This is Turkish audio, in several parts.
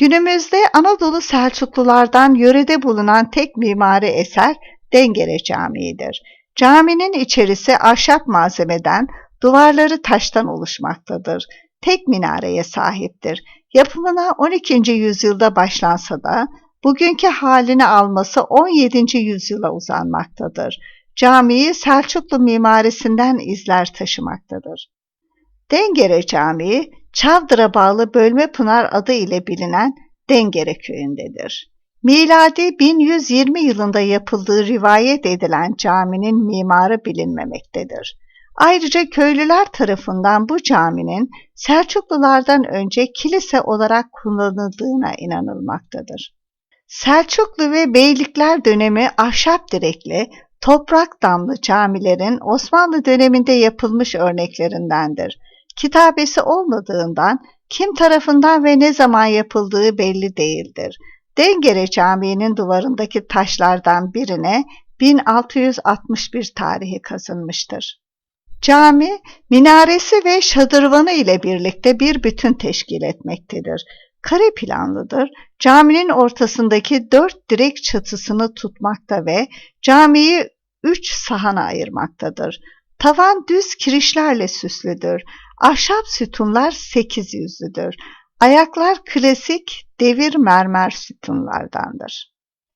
Günümüzde Anadolu Selçuklulardan yörede bulunan tek mimari eser Dengere Camii'dir. Caminin içerisi ahşap malzemeden, duvarları taştan oluşmaktadır. Tek minareye sahiptir. Yapımına 12. yüzyılda başlansa da bugünkü halini alması 17. yüzyıla uzanmaktadır. Camiyi Selçuklu mimarisinden izler taşımaktadır. Dengere Camii, Çavdır'a bağlı Bölmepınar adı ile bilinen Dengere köyündedir. Miladi 1120 yılında yapıldığı rivayet edilen caminin mimarı bilinmemektedir. Ayrıca köylüler tarafından bu caminin Selçuklulardan önce kilise olarak kullanıldığına inanılmaktadır. Selçuklu ve Beylikler dönemi ahşap direkli, toprak damlı camilerin Osmanlı döneminde yapılmış örneklerindendir. Kitabesi olmadığından kim tarafından ve ne zaman yapıldığı belli değildir. Dengere Camii'nin duvarındaki taşlardan birine 1661 tarihi kazınmıştır. Cami, minaresi ve şadırvanı ile birlikte bir bütün teşkil etmektedir. Kare planlıdır. Caminin ortasındaki dört direk çatısını tutmakta ve camiyi üç sahana ayırmaktadır. Tavan düz kirişlerle süslüdür. Ahşap sütunlar sekiz yüzlüdür. Ayaklar klasik devir mermer sütunlardandır.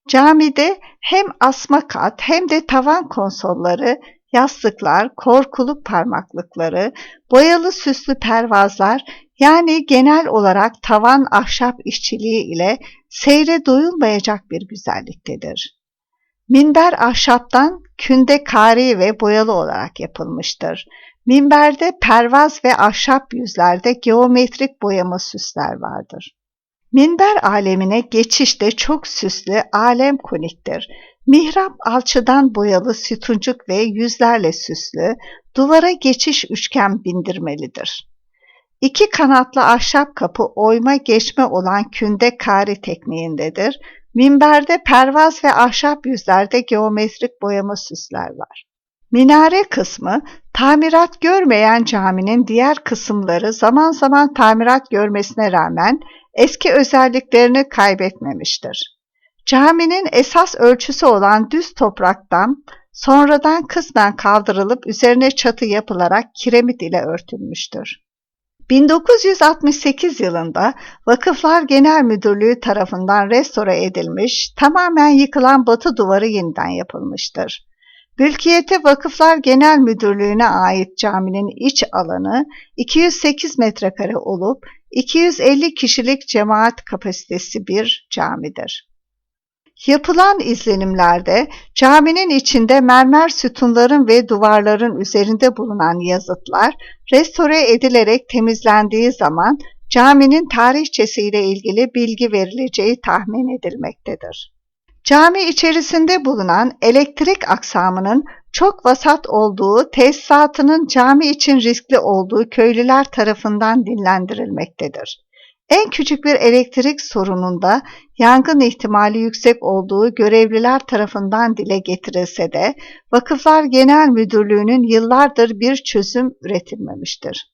Camide hem asma kat hem de tavan konsolları, yastıklar, korkuluk parmaklıkları, boyalı süslü pervazlar yani genel olarak tavan ahşap işçiliği ile seyre doyulmayacak bir güzelliktedir. Minber ahşaptan künde kari ve boyalı olarak yapılmıştır. Minberde pervaz ve ahşap yüzlerde geometrik boyama süsler vardır. Minber alemine geçişte çok süslü alem koniktir. Mihrap alçıdan boyalı sütuncuk ve yüzlerle süslü, duvara geçiş üçgen bindirmelidir. İki kanatlı ahşap kapı oyma geçme olan künde kari tekniğindedir. Minberde pervaz ve ahşap yüzlerde geometrik boyama süsler var. Minare kısmı tamirat görmeyen caminin diğer kısımları zaman zaman tamirat görmesine rağmen eski özelliklerini kaybetmemiştir. Caminin esas ölçüsü olan düz topraktan sonradan kısmen kaldırılıp üzerine çatı yapılarak kiremit ile örtülmüştür. 1968 yılında Vakıflar Genel Müdürlüğü tarafından restore edilmiş, tamamen yıkılan batı duvarı yeniden yapılmıştır. Mülkiyeti Vakıflar Genel Müdürlüğü'ne ait caminin iç alanı 208 metrekare olup 250 kişilik cemaat kapasitesi bir camidir. Yapılan izlenimlerde caminin içinde mermer sütunların ve duvarların üzerinde bulunan yazıtlar restore edilerek temizlendiği zaman caminin tarihçesiyle ilgili bilgi verileceği tahmin edilmektedir. Cami içerisinde bulunan elektrik aksamının çok vasat olduğu, tesisatının cami için riskli olduğu köylüler tarafından dinlendirilmektedir. En küçük bir elektrik sorununda yangın ihtimali yüksek olduğu görevliler tarafından dile getirilse de Vakıflar Genel Müdürlüğü'nün yıllardır bir çözüm üretilmemiştir.